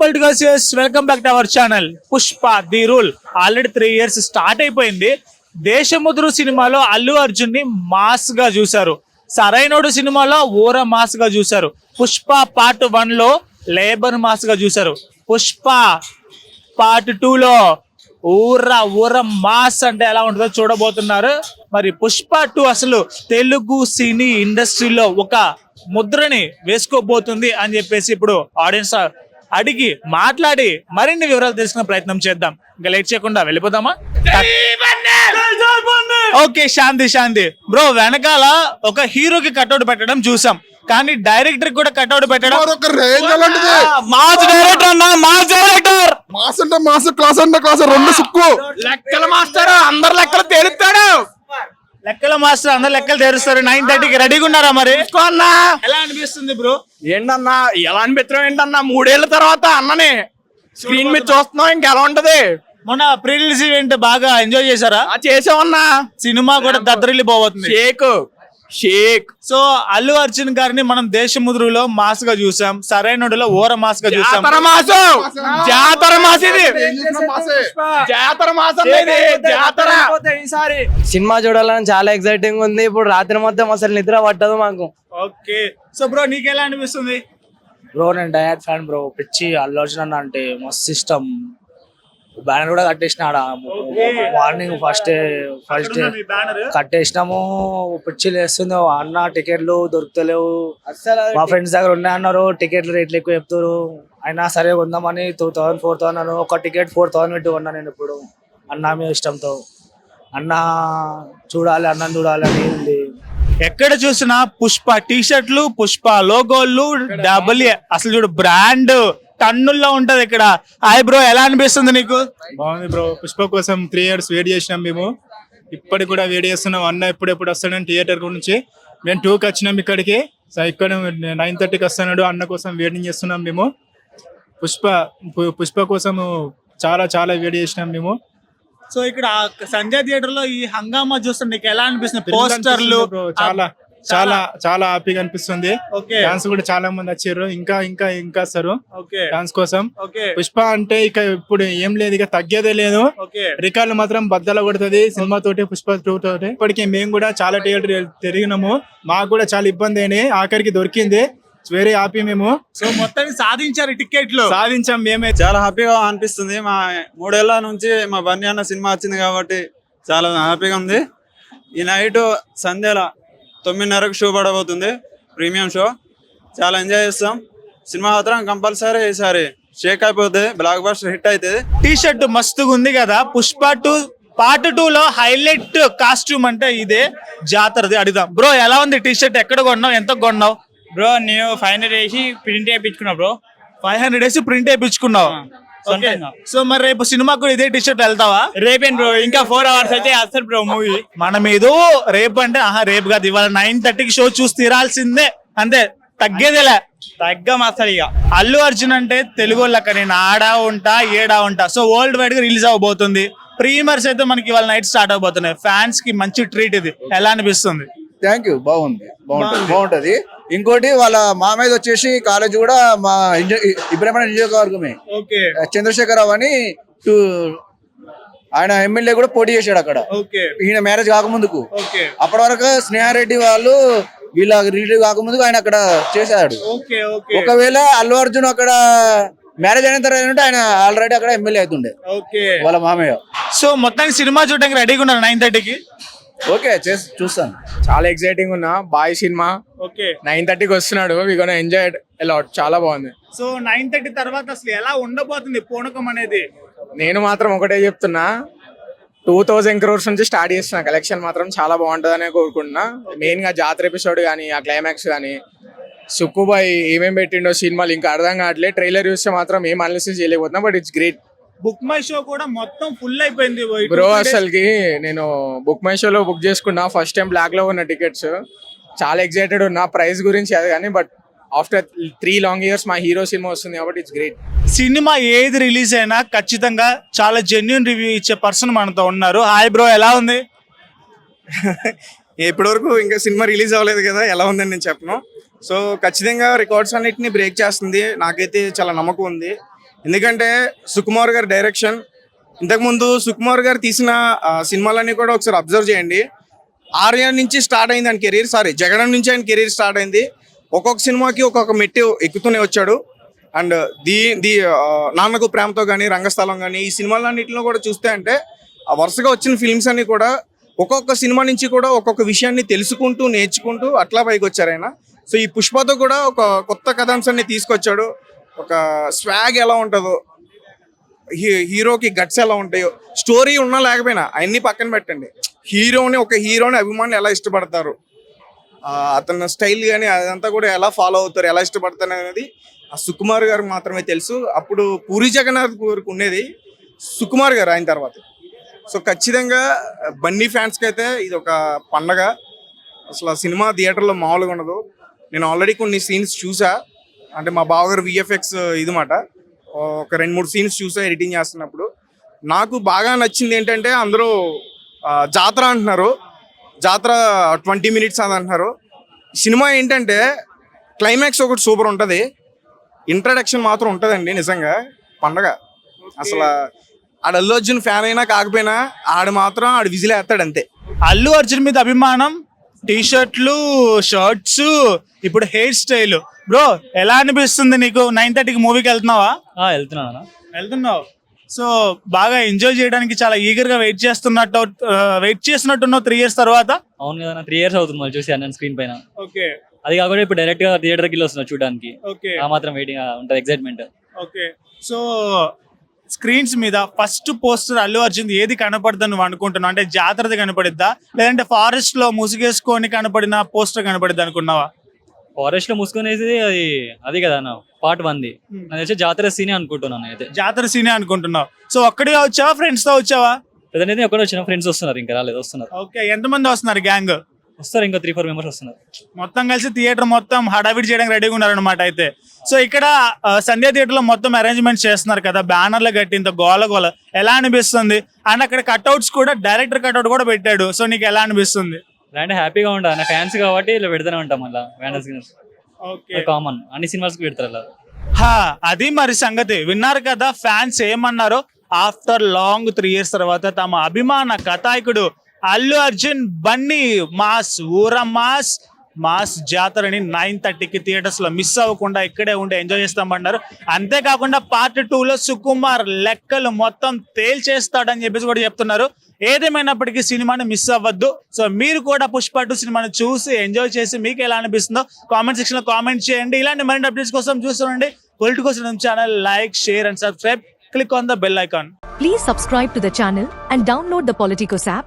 Political politicals welcome back to our channel Pushpa the rule already three years start అయిపోయింది. దేశముద్రు సినిమాలో అల్లు అర్జున్ని మాస్గా చూశారు. సరైనోడు సినిమాలో ఊర మాస్గా చూశారు. పుష్ప పార్ట్ వన్లో లేబర్ మాస్గా చూశారు. పుష్ప పార్ట్ టూ లో ఊర ఊర మాస్ అంటే ఎలా ఉంటుందో చూడబోతున్నారు. మరి పుష్ప టూ అసలు తెలుగు సినీ ఇండస్ట్రీలో ఒక ముద్రని వేసుకోబోతుంది అని చెప్పేసి ఇప్పుడు ఆడియన్స్ అడిగి మాట్లాడి మరిన్ని వివరాలు తెలుసుకునే ప్రయత్నం చేద్దాం. ఇంకా లేట్ చేయకుండా వెళ్ళిపోదామా? ఓకే శాంతి శాంతి. బ్రో వెనకాల ఒక హీరోకి కట్అవుట్ పెట్టడం చూసాం. కానీ డైరెక్టర్ కూడా కట్అవుట్ పెట్టడం మరొక రేంజ్ అలాంటిది. మాస్ డైరెక్టర్ అన్న మాస్ డైరెక్టర్! మాస్ అంటే మాస్ క్లాస్ అంటే క్లాస్ రెండు సుక్కు. లెక్కల మాస్టర్ అందరు లెక్కలు తేలుతాడు. లెక్కల మాస్టర్ అందరు లెక్కలు తెరుస్తారు. నైన్ థర్టీకి రెడీగా ఉన్నారా మరి? అన్నా ఎలా అనిపిస్తుంది బ్రో? ఏంటన్నా? ఎలా అనిపించడం ఏంటన్నా? మూడేళ్ళ తర్వాత అన్నని. స్క్రీన్ మీద చూస్తున్నాం ఇంకెలా ఉంటది? మొన్న ప్రీ రిలీజ్ ఈవెంట్ బాగా ఎంజాయ్ చేశారా? చేసామన్నా సినిమా కూడా దద్దరిల్లిపోతుంది shake. Shake. So Allu Arjun గారిని మనం దేశముద్రులో మాస్గా చూసాం సరైనడులో ఓర మాస్గా చూసాం. జాతర మాసం ఇది! జాతర మాసం ఇది! జాతర! సినిమా చూడాలని చాలా ఎక్సైటింగ్ ఉంది. ఇప్పుడు రాత్రి మొత్తం అసలు నిద్ర పట్టదు మాకు. ఓకే. సో బ్రో నీకు ఎలా అనిపిస్తుంది? బ్రో నేను డయట్ ఫ్యాన్ బ్రో. పిచ్చి అల్లు అర్జున్ అన్న అంటే మస్తు ఇష్టం. బ్యానర్ కూడా కట్టేసిన ఆడ మార్నింగ్ ఫస్ట్ ఫస్ట్ మీ బ్యానర్? కట్టేసినాము పిచ్చి లేస్తుంది అన్న టికెట్లు దొరుకుతలేవు. మా ఫ్రెండ్స్ దగ్గర ఉన్నాయన్నారు టికెట్లు రేట్లు ఎక్కువ చెప్తారు అయినా సరే కొందామని టూ థౌసండ్ ఫోర్ థౌసండ్ ఒక టికెట్ ఫోర్ థౌసండ్ పెట్టి కొన్నా నేను ఇప్పుడు. అన్న మీద ఇష్టంతో. అన్న చూడాలి అన్నం చూడాలి అని ఉంది. ఎక్కడ చూసినా పుష్ప టీ షర్ట్లు పుష్ప లోగోలు డబుల్ అసలు చూడు బ్రాండ్. టన్నుల్లో ఉంటది ఇక్కడ. హాయ్ బ్రో ఎలా అనిపిస్తుంది నీకు? బాగుంది బ్రో. పుష్ప కోసం త్రీ ఇయర్స్ వెయిట్ చేసినాం మేము. ఇప్పటికి కూడా వెయిట్ చేస్తున్నాం. అన్న ఎప్పుడెప్పుడు వస్తాడని థియేటర్ గురించి. మేము టూకి వచ్చినాం ఇక్కడికి. సో ఇక్కడ నైన్ థర్టీకి వస్తున్నాడు. అన్న కోసం వెయిటింగ్ చేస్తున్నాం మేము. పుష్ప పుష్ప కోసం చాలా చాలా వెయిట్ చేసినాం మేము. సో ఇక్కడ సంజయ్ థియేటర్లో ఈ హంగామా చూస్తుంటే నీకు ఎలా అనిపిస్తుంది? పోస్టర్లు చాలా. చాలా చాలా హ్యాపీగా అనిపిస్తుంది. ఓకే డాన్స్ కూడా చాలా మంది వచ్చారు. ఇంకా ఇంకా ఇంకా వస్తారు ఓకే డాన్స్ కోసం. ఓకే పుష్ప అంటే ఇక ఇప్పుడు ఏం లేదు ఇక తగ్గేదే లేదు. ఓకే రికార్డులు మాత్రం బద్దల కొడుతుంది సినిమా తోటి పుష్ప టూ తోటి. ఇప్పటికి మేము కూడా చాలా థియేటర్ తిరిగినాము. మాకు కూడా చాలా ఇబ్బంది అయినాయి. ఆఖరికి దొరికింది. వెరీ హ్యాపీ మేము. సో మొత్తానికి సాధించారు టికెట్లు సాధించాం మేమే. చాలా హ్యాపీగా అనిపిస్తుంది. మా మూడేళ్ళ నుంచి మా బన్నీ అన్న సినిమా వచ్చింది కాబట్టి చాలా హ్యాపీగా ఉంది. ఈ నైట్ సంధ్యల తొమ్మిదిన్నరకు షో పడబోతుంది ప్రీమియం షో. చాలా ఎంజాయ్ చేస్తాం. సినిమా మాత్రం కంపల్సరీ ఈసారి షేక్ అయిపోతుంది బ్లాక్ బస్టర్ హిట్ అవుతుంది టీ షర్ట్ మస్తుగా ఉంది కదా పుష్ప టూ పార్ట్ టూ లో హైలైట్ కాస్ట్యూమ్ అంటే ఇదే జాతరది. అడుగుదాం. బ్రో ఎలా ఉంది టీ షర్ట్ ఎక్కడ కొన్నావు? ఎంత కొన్నావు? బ్రో నేను ఫైవ్ హండ్రెడ్ వేసి ప్రింట్ చేయించుకున్నా బ్రో ఫైవ్ హండ్రెడ్ వేసి ప్రింట్ వేయించుకున్నావు. సొంతంగా. సో మరి రేపు సినిమా కూడా ఇదే టీ షర్ట్ వెళ్తావా? రేపేం బ్రో? ఇంకా ఫోర్ అవర్స్ అయితే వస్తారు బ్రో మూవీ మనం ఏదో రేపు అంటే ఆహా రేపు కాదు ఇవాళ నైన్ థర్టీకి షో చూసి తీరాల్సిందే. అంతే. తగ్గేదేలే. తగ్గ మస్తాడు ఇక. అల్లు అర్జున్ అంటే తెలుగు వాళ్ళక నేను ఆడా ఉంటా ఏడా ఉంటా. సో వరల్డ్ వైడ్గా రిలీజ్ అవబోతుంది ప్రీమియర్స్ అయితే మనకి ఇవాళ నైట్ స్టార్ట్ అవబోతున్నాయి ఫ్యాన్స్కి మంచి ట్రీట్ ఇది. ఎలా అనిపిస్తుంది? థ్యాంక్ యూ బాగుంది. బాగుంటుంది. బాగుంటది. ఇంకోటి వాళ్ళ మామయ్య వచ్చేసి కాలేజ్ కూడా మా ఇబ్రహీం నియోజకవర్గమే. ఓకే. చంద్రశేఖరరావు అని టూ ఆయన ఎమ్మెల్యే కూడా పోటీ చేశాడు అక్కడ. ఓకే. ఈయన మ్యారేజ్ కాకముందుకు. ఓకే. అప్పటి వరకు స్నేహారెడ్డి వాళ్ళు వీళ్ళ రిలేటివ్ కాకముందుకు ఆయన అక్కడ చేశాడు. Okay okay. ఒకవేళ అల్లు అర్జున్ అక్కడ మ్యారేజ్ అయిన తర్వాత ఏంటంటే ఆయన ఆల్రెడీ అక్కడ ఎమ్మెల్యే అవుతుండే. ఓకే. వాళ్ళ మామయ్య. సో మొత్తానికి సినిమా చూడడానికి రెడీగా ఉన్నారు నైన్ థర్టీకి? ఓకే చేసి చూస్తాను. చాలా ఎక్సైటింగ్ ఉన్నా. Bye cinema. ఓకే. నైన్ థర్టీకి వస్తున్నాడు. వీ గోన ఎంజాయ్ అలాట్ చాలా బాగుంది. సో నైన్ థర్టీ తర్వాత అసలు ఎలా ఉండబోతుంది పూనకం అనేది? నేను మాత్రం ఒకటే చెప్తున్నా. టూ థౌజండ్ క్రోర్స్ నుంచి స్టార్ట్ చేస్తున్నా. కలెక్షన్ మాత్రం చాలా బాగుంటుందనే కోరుకుంటున్నా. మెయిన్గా జాతర ఎపిసోడ్ కానీ ఆ క్లైమాక్స్ కానీ సుక్కుబాయ్ ఏమేం పెట్టిండో సినిమాలు ఇంకా అర్థం కావట్లేదు. ట్రైలర్ చూస్తే మాత్రం ఏం analysis చేయలేకపోతున్నా but it's great book my show కూడా మొత్తం ఫుల్ అయిపోయింది. బ్రో అసలుకి నేను బుక్ మై షోలో బుక్ చేసుకున్నా ఫస్ట్ టైం బ్లాక్లో ఉన్న టికెట్స్ చాలా ఎక్సైటెడ్ ఉన్నా ప్రైస్ గురించి అది కానీ but after three long years మా హీరో సినిమా వస్తుంది కాబట్టి ఇట్స్ గ్రేట్ సినిమా ఏది రిలీజ్ అయినా ఖచ్చితంగా చాలా జెన్యున్ రివ్యూ ఇచ్చే పర్సన్ మనతో ఉన్నారు. హాయ్ బ్రో ఎలా ఉంది? ఇప్పటి వరకు ఇంకా సినిమా రిలీజ్ అవ్వలేదు కదా ఎలా ఉందని నేను చెప్పను. సో ఖచ్చితంగా రికార్డ్స్ అన్నిటిని బ్రేక్ చేస్తుంది. నాకైతే చాలా నమ్మకం ఉంది. ఎందుకంటే సుకుమార్ గారి డైరెక్షన్ ఇంతకుముందు సుకుమార్ గారు తీసిన సినిమాలన్నీ కూడా ఒకసారి అబ్జర్వ్ చేయండి. ఆర్య నుంచి స్టార్ట్ అయింది ఆయన కెరీర్ సారీ జగడం నుంచి ఆయన కెరీర్ స్టార్ట్ అయింది. ఒక్కొక్క సినిమాకి ఒక్కొక్క మెట్టి ఎక్కుతూనే వచ్చాడు. అండ్ దీ దీ నాన్నకు ప్రేమతో కానీ రంగస్థలం కానీ ఈ సినిమాలన్నింటిలో కూడా చూస్తే అంటే వరుసగా వచ్చిన ఫిల్మ్స్ అన్ని కూడా ఒక్కొక్క సినిమా నుంచి కూడా ఒక్కొక్క విషయాన్ని తెలుసుకుంటూ నేర్చుకుంటూ అట్లా పైకి వచ్చారు ఆయన. సో ఈ పుష్పతో కూడా ఒక కొత్త కథాంశాన్ని తీసుకొచ్చాడు. ఒక స్వాగ్ ఎలా ఉంటుందో హీ- హీరోకి గట్స్ ఎలా ఉంటాయో స్టోరీ ఉన్నా లేకపోయినా అవన్నీ పక్కన పెట్టండి. హీరోని ఒక హీరోని అభిమానులు ఎలా ఇష్టపడతారు? అతని స్టైల్ కానీ అదంతా కూడా ఎలా ఫాలో అవుతారు ఎలా ఇష్టపడతారు అనేది ఆ సుకుమార్ గారు మాత్రమే తెలుసు. అప్పుడు పూరి జగన్నాథ్ గారికి ఉండేది సుకుమార్ గారు ఆయన తర్వాత. సో ఖచ్చితంగా బన్నీ ఫ్యాన్స్కి అయితే ఇది ఒక పండగ. అసలు ఆ సినిమా థియేటర్లో మామూలుగా ఉండదు. నేను ఆల్రెడీ కొన్ని సీన్స్ చూసా. అంటే మా బావగారు విఎఫ్ఎక్స్ ఇది మాట ఒక రెండు మూడు సీన్స్ చూసా ఎడిటింగ్ చేస్తున్నప్పుడు. నాకు బాగా నచ్చింది ఏంటంటే అందరూ జాతర అంటున్నారు. జాతర ట్వంటీ మినిట్స్ అని అంటున్నారు. సినిమా ఏంటంటే క్లైమాక్స్ ఒకటి సూపర్ ఉంటుంది. ఇంట్రడక్షన్ మాత్రం ఉంటుందండి నిజంగా. పండగ. అసలు ఆడ అల్లు అర్జున్ ఫ్యాన్ అయినా కాకపోయినా ఆడు మాత్రం ఆడు విజిల్ వేస్తాడు అంతే. అల్లు అర్జున్ మీద అభిమానం టీ షర్ట్లు షర్ట్స్ ఇప్పుడు హెయిర్ స్టైల్. బ్రో ఎలా అనిపిస్తుంది నీకు? నైన్ థర్టీకి మూవీకి వెళ్తున్నావా? వెళ్తున్నాను వెళ్తున్నావు. సో బాగా ఎంజాయ్ చేయడానికి చాలా ఈగర్గా వెయిట్ చేస్తున్నట్టు వెయిట్ చేస్తున్నట్టున్నావు త్రీ ఇయర్స్ తర్వాత? అవును కదా త్రీ ఇయర్స్ అవుతుంది మళ్ళీ చూసి అన్న స్క్రీన్ పైన. ఓకే. అది కాకుండా ఇప్పుడు డైరెక్ట్గా థియేటర్కి వస్తున్నా చూడడానికి. ఓకే. ఆ మాత్రం వెయిటింగ్ ఉంటుంది ఎక్సైట్మెంట్ ఓకే. సో స్క్రీన్స్ మీద ఫస్ట్ పోస్టర్ అల్లు అర్జున్ ఏది కనపడుతుంది నువ్వు అనుకుంటున్నావు? అంటే జాతరది కనపడిద్దా? లేదంటే ఫారెస్ట్లో ముసుగేసుకొని కనపడిన పోస్టర్ కనపడిద్దా అనుకున్నావా? ఫారెస్ట్లో మూసుకునేది అది అది కదా అన్న పార్ట్ వన్ ది. నాకు తెలిసి జాతర సీనే అనుకుంటున్నాను అయితే జాతర సీనే అనుకుంటున్నావు? సో ఒక్కడిగా వచ్చావా? ఫ్రెండ్స్తో వచ్చావా? ప్రజెంట్ ఒకటి వచ్చిన ఫ్రెండ్స్ వస్తున్నారు ఇంకా రాలేదు వస్తున్నారు. ఓకే ఎంతమంది వస్తున్నారు గ్యాంగ్ వస్తారు ఇంకా త్రీ ఫోర్ మెంబర్స్ వస్తున్నారు. మొత్తం కలిసి థియేటర్ మొత్తం హడావిడి చేయడానికి రెడీగా ఉన్నారనమాట అయితే. సో ఇక్కడ సంధ్యా థియేటర్లో మొత్తం అరేంజ్మెంట్ చేస్తున్నారు కదా బ్యానర్లు కట్టి ఇంత గోల గోల. ఎలా అనిపిస్తుంది? అండ్ అక్కడ కట్అవుట్స్ కూడా డైరెక్టర్ కట్అవుట్ కూడా పెట్టాడు. సో నీకు ఎలా అనిపిస్తుంది? అంటే హ్యాపీగా ఉంటా నా ఫ్యాన్స్ కాబట్టి ఇలా పెడతానే ఉంటాం ఓకే. కామన్ అన్ని సినిమాస్ పెడతారు అలా. హా అది మరి సంగతి. విన్నారు కదా ఫ్యాన్స్ ఏమన్నారో? ఆఫ్టర్ లాంగ్ త్రీ ఇయర్స్ తర్వాత తమ అభిమాన కథాయకుడు అల్లు అర్జున్ బన్నీ మాస్ ఊర మాస్ మాస్ జాతరని నైన్ థర్టీకి థియేటర్స్లో మిస్ అవ్వకుండా ఇక్కడే ఉండి ఎంజాయ్ చేస్తామన్నారు. అంతేకాకుండా పార్ట్ టూ లో సుకుమార్ లెక్కలు మొత్తం తేల్చేస్తాడని చెప్పేసి కూడా చెప్తున్నారు. ఏదేమైనప్పటికీ సినిమాని మిస్ అవ్వద్దు. సో మీరు కూడా పుష్ప టూ సినిమాని చూసి ఎంజాయ్ చేసి మీకు ఎలా అనిపిస్తుందో కామెంట్ సెక్షన్లో కామెంట్ చేయండి. ఇలాంటి మరిన్ని అప్డేట్స్ కోసం చూస్తుండండి politicos channel like share and subscribe click on the bell icon Please subscribe to the channel and download the Politicos app.